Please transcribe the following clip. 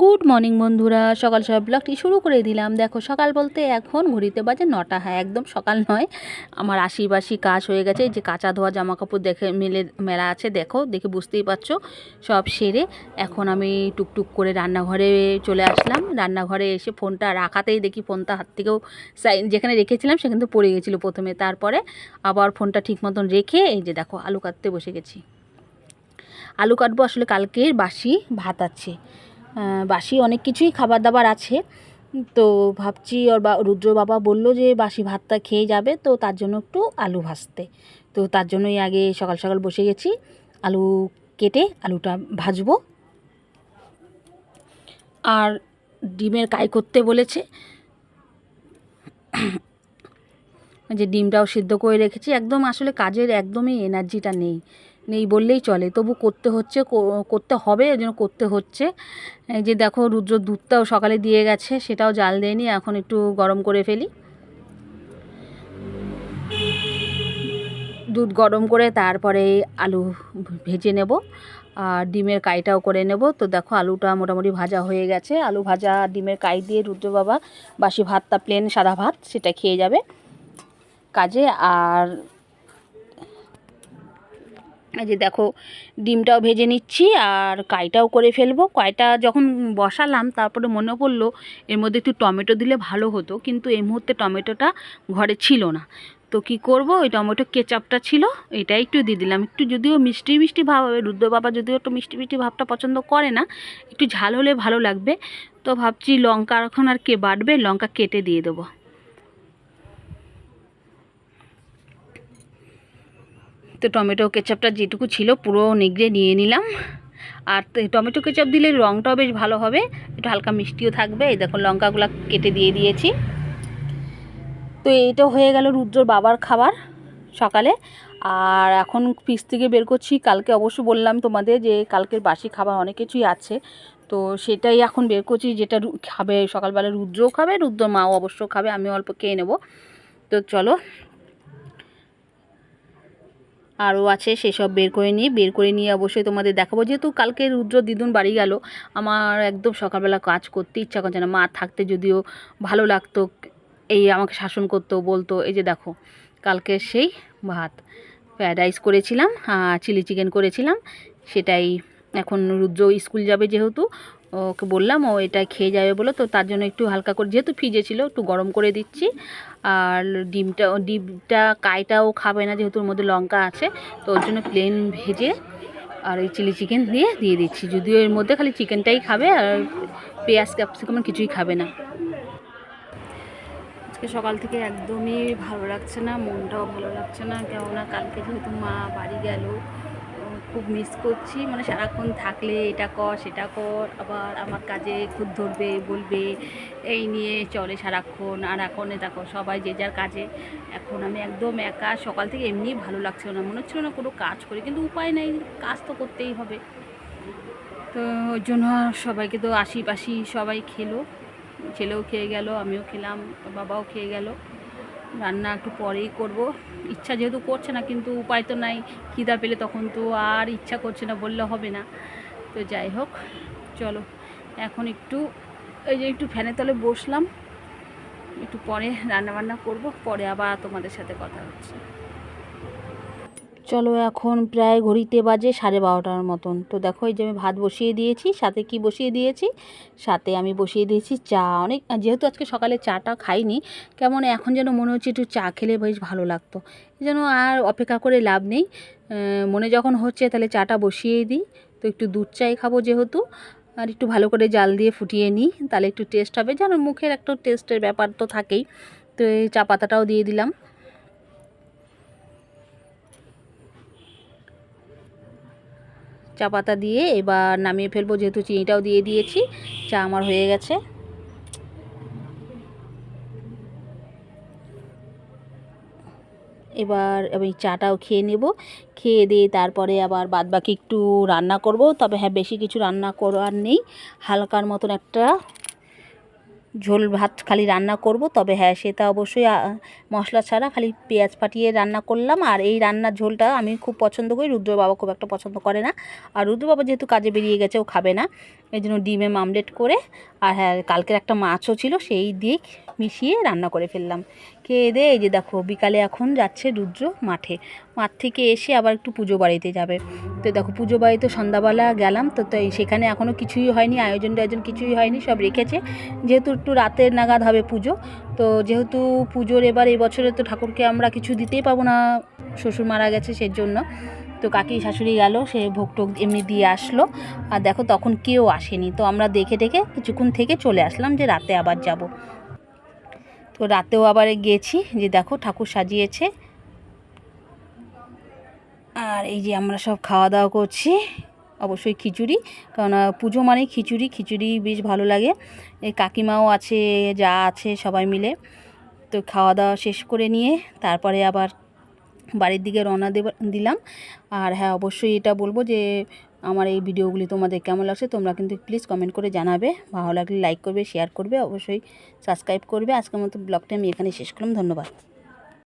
Good morning বন্ধুরা, সকাল সকাল ব্লগটি শুরু করে দিলাম। দেখো, সকাল বলতে এখন ঘড়িতে বাজে নটা। হ্যাঁ একদম সকাল নয়। আমার আশিবাসি কাজ হয়ে গেছে। যে কাঁচা ধোয়া জামা কাপড় দেখে মেলে, মেলা আছে, দেখো, দেখে বুঝতেই পারছ, সব সেরে এখন আমি টুকটুক করে রান্নাঘরে চলে আসলাম। রান্নাঘরে এসে ফোনটা রাখাতেই দেখি ফোনটা হাত থেকেও যেখানে রেখেছিলাম সেখানে পড়ে গেছিল প্রথমে। তারপরে আবার ফোনটা ঠিক মতন রেখে এই যে দেখো, আলু কাটতে বসে গেছি। আলু কাটবো আসলে কালকের বাসি ভাত আছে। বাসি অনেক কিছুই খাবার দাবার আছে। তো ভাবছি ওর বা, রুদ্র বাবা বলল যে বাসি ভাতটা খেয়ে যাবে, তো তার জন্য একটু আলু ভাজতে। তো তার জন্যই আগে সকাল সকাল বসে গেছি, আলু কেটে আলুটা ভাজবো। আর ডিমের কাই করতে বলেছে। যে ডিমটাও সিদ্ধ করে রেখেছি। একদম আসলে কাজের একদমই এনার্জিটা নেই। নেই বললেই চলে। তবু করতে হচ্ছে করতে হবে, ওই জন্য করতে হচ্ছে। এই যে দেখো, রুদ্র দুধটাও সকালে দিয়ে গেছে, সেটাও জাল দেয়নি, এখন একটু গরম করে ফেলি। দুধ গরম করে তারপরে আলু ভেজে নেব, আর ডিমের কাইটাও করে নেব। তো দেখো, আলুটা মোটামুটি ভাজা হয়ে গেছে। আলু ভাজা ডিমের কাই দিয়ে রুদ্র বাবা বাসি ভাতটা, প্লেন সাদা ভাত, সেটা খেয়ে যাবে কাজে। আর এই যে দেখো, ডিমটাও ভেজে নিচ্ছি আর কাইটাও করে ফেলব। কয়টা যখন বসালাম, তারপরে মনে পড়ল এর মধ্যে একটু টমেটো দিলে ভালো হতো, কিন্তু এই মুহূর্তে টমেটোটা ঘরে ছিল না। তো কি করব? ওই টমেটো কেচাপটা ছিল এটাই একটু দিয়ে দিলাম। একটু যদিও মিষ্টি মিষ্টি ভাব হবে, রুদ্র বাবা যদিও একটু মিষ্টি মিষ্টি ভাবটা পছন্দ করে না, একটু ঝাল হলে ভালো লাগবে। তো ভাবছি লঙ্কা এখন আর কে বাটবে? লঙ্কা কেটে দিয়ে দেবো। তো টমেটো কেচাপটা যেটুকু ছিল পুরো নিগড়ে নিয়ে নিলাম। আর টমেটো কেচাপ দিলে রঙটাও বেশ ভালো হবে। একটু হালকা মিষ্টিও থাকবে। এই দেখো লঙ্কাগুলো কেটে দিয়ে দিয়েছি। তো এইটা হয়ে গেল রুদ্রর বাবার খাবার সকালে। আর এখন ফ্রিজ থেকে বের করছি। কালকে অবশ্য বললাম তোমাদের যে কালকের বাসি খাবার অনেক কিছুই আছে। তো সেটাই এখন বের করছি যেটা খাবে সকালবেলা রুদ্রও খাবে, রুদ্র মাও অবশ্য খাবে আমি অল্প খেয়ে নেব। তো চলো আরও আছে, সেসব বের করে নিয়ে, বের করে নিয়ে অবশ্যই তোমাদের দেখাবো। যেহেতু কালকে রুদ্র দিদুন বাড়ি গেল, আমার একদম সকালবেলা কাজ করতে ইচ্ছা করছে না। মা থাকতে যদিও ভালো লাগতো, এই আমাকে শাসন করতো, বলতো, এই যে দেখো, কালকে সেই ভাত, ফ্রায়েড রাইস করেছিলাম চিলি চিকেন করেছিলাম, সেটাই এখন রুদ্র স্কুল যাবে যেহেতু ওকে বললাম, ও এটা খেয়ে যাবে বলে, তো তার জন্য একটু হালকা করে, যেহেতু ফ্রিজে ছিল, একটু গরম করে দিচ্ছি। আর ডিমটা ডিমটা কাইটাও খাবে না, যেহেতু ওর মধ্যে লঙ্কা আছে, তো ওর জন্য প্লেন ভেজে আর এই চিলি চিকেন দিয়ে দিয়ে দিচ্ছি। যদিও এর মধ্যে খালি চিকেনটাই খাবে, আর পেঁয়াজ ক্যাপসিকাম কিছুই খাবে না। আজকে সকাল থেকে একদমই ভালো লাগছে না, মনটাও ভালো লাগছে না, কেননা কালকে যেহেতু মা বাড়ি গেল খুব মিস করছি। মানে সারাক্ষণ থাকলে এটা কর, সেটা কর, আবার আমার কাজে খুদ ধরবে, বলবে, এই নিয়ে চলে সারাক্ষণ, আর এখন দেখো, সবাই যে যার কাজে। এখন আমি একদম একা, সকাল থেকে এমনিই ভালো লাগছিল না, মনে হচ্ছিল না কোনো কাজ করি, কিন্তু উপায় নেই, কাজ তো করতেই হবে। তো ওই জন্য সবাইকে তো আশিপাশি সবাই খেলো। ছেলেও খেয়ে গেল, আমিও খেলাম, বাবাও খেয়ে গেল। রান্না একটু পরেই করব। ইচ্ছা যেহেতু করছে না, কিন্তু উপায় তো নাই। খিদা পেলে তখন তো আর ইচ্ছা করছে না, বললে হবে না। তো যাই হোক, চলো। এখন একটু, এই যে একটু ফ্যানের তলে বসলাম। একটু পরে রান্না বান্না করব, পরে আবার তোমাদের সাথে কথা হচ্ছে। চলো এখন প্রায় ঘড়িতে বাজে সাড়ে বারোটার মতন। তো দেখো এই যে আমি ভাত বসিয়ে দিয়েছি, সাথে কি বসিয়ে দিয়েছি? সাথে আমি বসিয়ে দিয়েছি চা। অনেক, যেহেতু আজকে সকালে চাটা খাইনি, কেমন এখন যেন মনে হচ্ছে একটু চা খেলে বেশ ভালো লাগতো। যেন আর অপেক্ষা করে লাভ নেই। মনে যখন হচ্ছে তাহলে চাটা বসিয়েই দিই। তো একটু দুধ চাই খাব যেহেতু, আর একটু ভালো করে জাল দিয়ে ফুটিয়ে নিই, তাহলে একটু টেস্ট হবে। যেন মুখের একটা টেস্টের ব্যাপার তো থাকেই। তো এই চা পাতাটাও দিয়ে দিলাম। চা পাতা দিয়ে এবার নামিয়ে ফেলব, যেহেতু চিনিটাও দিয়ে দিয়েছি, চা আমার হয়ে গেছে। এবার আমি চাটাও খেয়ে নেব, খেয়ে দিয়ে তারপরে আবার বাদবাকি একটু রান্না করব, তবে হ্যাঁ বেশি কিছু রান্না করার নেই, হালকার মতন একটা ঝোল ভাত খালি রান্না করব। তবে হ্যাঁ সেটা অবশ্যই মশলা ছাড়া খালি পেঁয়াজ ফাটিয়ে রান্না করলাম। আর এই রান্নার ঝোলটা আমি খুব পছন্দ করি। রুদ্র বাবা খুব একটা পছন্দ করে না। আর রুদ্র বাবা যেহেতু কাজে বেরিয়ে গেছে, ও খাবে না। এই জন্য ডিমে মামলেট করে, আর হ্যাঁ কালকের একটা মাছও ছিল, সেই দিয়ে মিশিয়ে রান্না করে ফেললাম। খেয়ে দিয়ে এই যে দেখো, বিকালে এখন যাচ্ছে রুদ্র মাঠে। মাঠ থেকে এসে আবার একটু পুজো বাড়িতে যাবে। তো দেখো পুজো বাড়িতে সন্ধ্যাবেলা গেলাম, তো তাই সেখানে এখনও কিছুই হয়নি, আয়োজন টায়োজন কিছুই হয়নি, সব রেখেছে। যেহেতু একটু রাতের নাগাদ হবে পুজো, তো যেহেতু পুজোর এবার এই বছরে তো ঠাকুরকে আমরা কিছু দিতেই পাবো না, শ্বশুর মারা গেছে সেই জন্য তো কাকি শাশুড়ি গেল, সে ভোগ টোগ এমনি দিয়ে আসলো, আর দেখো তখন কেউ আসেনি, তো আমরা দেখে দেখে কিছুক্ষণ থেকে চলে আসলাম যে রাতে আবার যাব। তো রাতেও আবার গেছি, যে দেখো ঠাকুর সাজিয়েছে আর এই যে আমরা সব খাওয়া দাওয়া করছি, অবশ্যই খিচুড়ি কারণ পুজো মানে খিচুড়ি খিচুড়ি বেশ ভালো লাগে। এই কাকিমাও আছে, যা আছে সবাই মিলে। তো খাওয়া দাওয়া শেষ করে নিয়ে তারপরে আবার বাড়ির দিকে রওনা দিলাম। আর হ্যাঁ অবশ্যই এটা বলব যে, আমার এই ভিডিওগুলি তোমাদের কেমন লাগছে তোমরা কিন্তু প্লিজ কমেন্ট করে জানাবে। ভালো লাগলে লাইক করবে শেয়ার করবে, অবশ্যই সাবস্ক্রাইব করবে। আজকের মতো ব্লগটা আমি এখানে শেষ করলাম। ধন্যবাদ।